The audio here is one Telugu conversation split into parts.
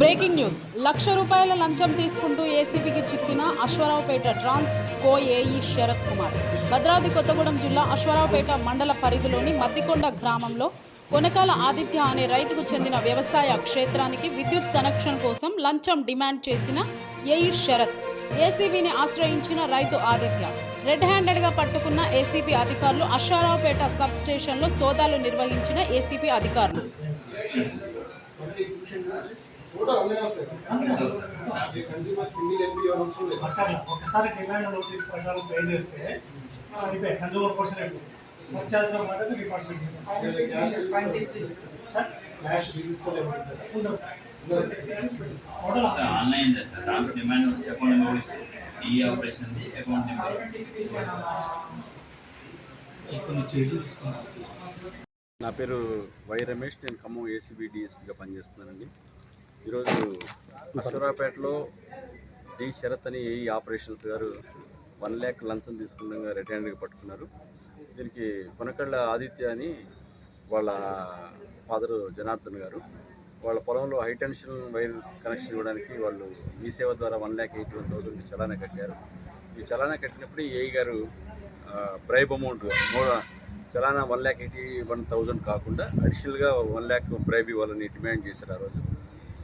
Breaking news. లక్ష రూపాయల లంచం తీసుకుంటూ ఏసీబీకి చిక్కిన అశ్వరావుపేట ట్రాన్స్ కో ఏఈ శరత్ కుమార్. భద్రాద్రి కొత్తగూడెం జిల్లా అశ్వరావుపేట మండల పరిధిలోని మద్దికొండ గ్రామంలో కొనకాల ఆదిత్య అనే రైతుకు చెందిన వ్యవసాయ క్షేత్రానికి విద్యుత్ కనెక్షన్ కోసం లంచం డిమాండ్ చేసిన ఏఈ శరత్. ఏసీబీని ఆశ్రయించిన రైతు ఆదిత్య. రెడ్ హ్యాండెడ్గా పట్టుకున్న ఏసీబీ అధికారులు అశ్వారావుపేట సబ్ స్టేషన్లో సోదాలు నిర్వహించిన ఏసీబీ అధికారులు. కూడా అన్నీ వస్తాయి. కన్సూమర్ సింగిల్ ఎంపీ అవసరం లేదు అట్లా ఒకసారి నోటీస్ ప్రకారం పే చేస్తే అయిపోయి కన్జ్యూమర్ పోర్షన్ అయిపోతుంది. వచ్చాల్సిన మాట డిపార్ట్మెంట్ సార్? క్యాష్ రిజిస్టర్ ఉండదు సార్? టోటల్ ఆన్లైన్ దాంట్లో డిమాండ్ వచ్చి అకౌంట్ నెంబర్ ఈ ఆపరేషన్ అకౌంట్ నెంబర్ నా పేరు వై రమేష్. నేను ఖమ్మం ఏసీబీ డిఎస్పీగా పనిచేస్తున్నానండి. ఈరోజు అశ్వరాపేటలో డి శరత్ అని ఏఈ ఆపరేషన్స్ గారు వన్ ల్యాక్ లంచం తీసుకున్న రిటైర్డ్గా పట్టుకున్నారు. దీనికి కొనకళ్ళ ఆదిత్య అని వాళ్ళ ఫాదరు జనార్దన్ గారు. వాళ్ళ పొలంలో హై టెన్షన్ వైర్ కనెక్షన్ ఇవ్వడానికి వాళ్ళు ఈ సేవ ద్వారా one lakh eighty one thousand చలానా కట్టారు. ఈ చలానా కట్టినప్పుడు ఏఈ గారు bribe amount చలానా one lakh eighty one thousand కాకుండా అడిషనల్గా వన్ ల్యాక్ బ్రైబ్ ఇవ్వాలని డిమాండ్ చేశారు ఆ రోజు.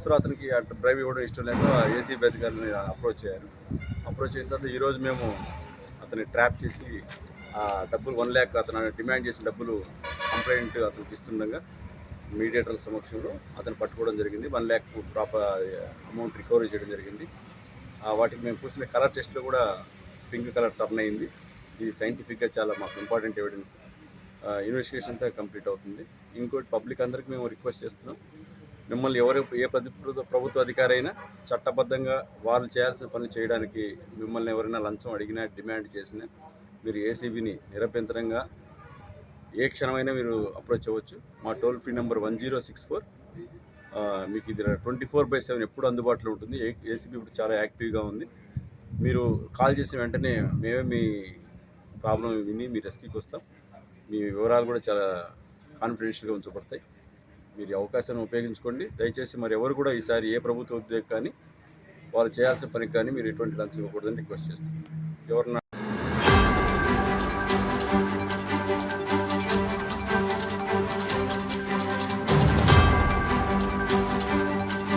సో అతనికి అట్లా డ్రైవ్ ఇవ్వడం ఇష్టం లేక ఏసీబీ అధికారులని అప్రోచ్ అయ్యారు. అప్రోచ్ అయిన తర్వాత ఈరోజు మేము అతన్ని ట్రాప్ చేసి ఆ డబ్బులు వన్ ల్యాక్ అతను డిమాండ్ చేసిన డబ్బులు కంప్లైంట్ అతనికి ఇస్తుండగా మీడియేటర్ల సమక్షంలో అతను పట్టుకోవడం జరిగింది. One lakh proper amount recovery చేయడం జరిగింది. వాటికి మేము చూసిన కలర్ టెస్ట్లో కూడా పింక్ కలర్ టర్న్ అయింది. ఇది సైంటిఫిక్గా చాలా మాకు ఇంపార్టెంట్ ఎవిడెన్స్. ఇన్వెస్టిగేషన్ అంతా కంప్లీట్ అవుతుంది. ఇంకోటి పబ్లిక్ అందరికీ మేము రిక్వెస్ట్ చేస్తున్నాం. మిమ్మల్ని ఎవరు ఏ ప్రభుత్వ ప్రభుత్వ అధికారి అయినా చట్టబద్ధంగా వాళ్ళు చేయాల్సిన పనులు చేయడానికి మిమ్మల్ని ఎవరైనా లంచం అడిగినా డిమాండ్ చేసినా మీరు ఏసీబీని నిరభ్యంతరంగా ఏ క్షణమైనా మీరు అప్రోచ్ అవ్వచ్చు. మా toll free number one zero six four. మీకు ఇది ట్వంటీ ఫోర్ బై సెవెన్ ఎప్పుడు అందుబాటులో ఉంటుంది. ఏసీబీ ఇప్పుడు చాలా యాక్టివ్గా ఉంది. మీరు కాల్ చేసిన వెంటనే మేమే మీ ప్రాబ్లం విని మీ రెస్క్యూకి వస్తాం. మీ వివరాలు కూడా చాలా కాన్ఫిడెన్షియల్గా ఉంచబడతాయి. మీరు అవకాశాన్ని ఉపయోగించుకోండి. దయచేసి మరి ఎవరు కూడా ఈసారి ఏ ప్రభుత్వ ఉద్యోగం కానీ వాళ్ళు చేయాల్సిన పనికి కానీ మీరు ఎటువంటి లంచం ఇవ్వకూడదని రిక్వెస్ట్ చేస్తాం ఎవరన్నా